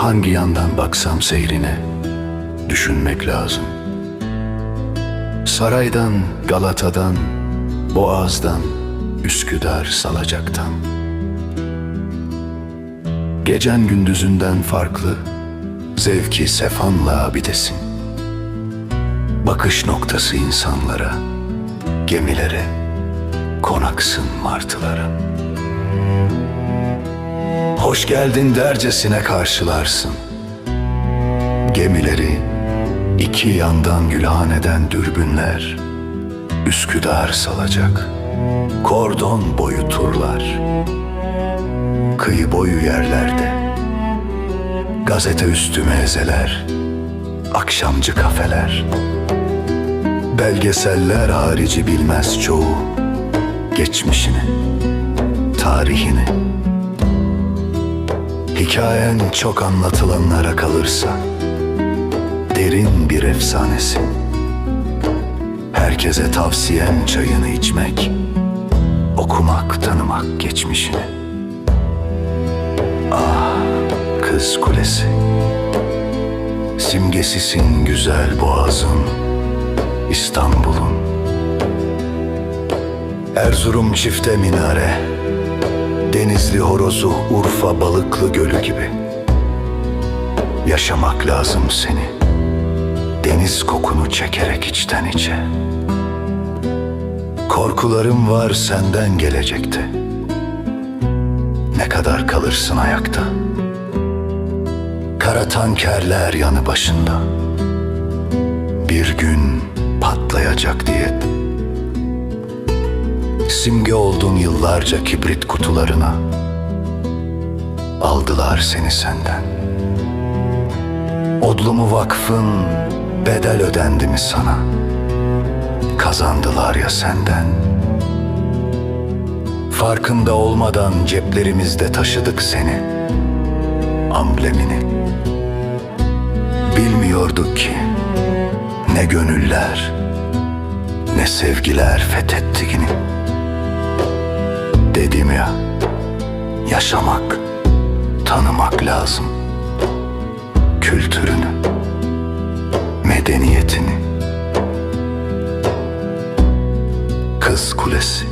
Hangi yandan baksam seyrine düşünmek lazım. Saraydan, Galata'dan, Boğaz'dan, Üsküdar, Salacak'tan. Gecen gündüzünden farklı, zevki sefanla abidesin. Bakış noktası insanlara, gemilere, konaksın martılara. Hoş geldin dercesine karşılarsın. Gemileri iki yandan gülhan eden dürbünler Üsküdar salacak. Kordon boyu turlar. Kıyı boyu yerlerde. Gazete üstü mezeler. Akşamcı kafeler. Belgeseller harici bilmez çoğu. Geçmişini, tarihini. Hikayen çok anlatılanlara kalırsa derin bir efsanesi. Herkese tavsiyem çayını içmek, okumak, tanımak geçmişini. Ah, kız kulesi. Simgesisin güzel boğazın, İstanbul'un. Erzurum çifte minare, Denizli horozu Urfa balıklı gölü gibi. Yaşamak lazım seni. Deniz kokunu çekerek içten içe. Korkularım var senden gelecekte. Ne kadar kalırsın ayakta. Kara tankerler yanı başında. Bir gün Simge oldun yıllarca kibrit kutularına. Aldılar seni senden. Odlumu vakfın bedel ödendi mi sana? Kazandılar ya senden. Farkında olmadan ceplerimizde taşıdık seni. Amblemini. Bilmiyorduk ki ne gönüller ne sevgiler fethetti yine. yaşamak, tanımak lazım. Kültürünü, medeniyetini. Kız Kulesi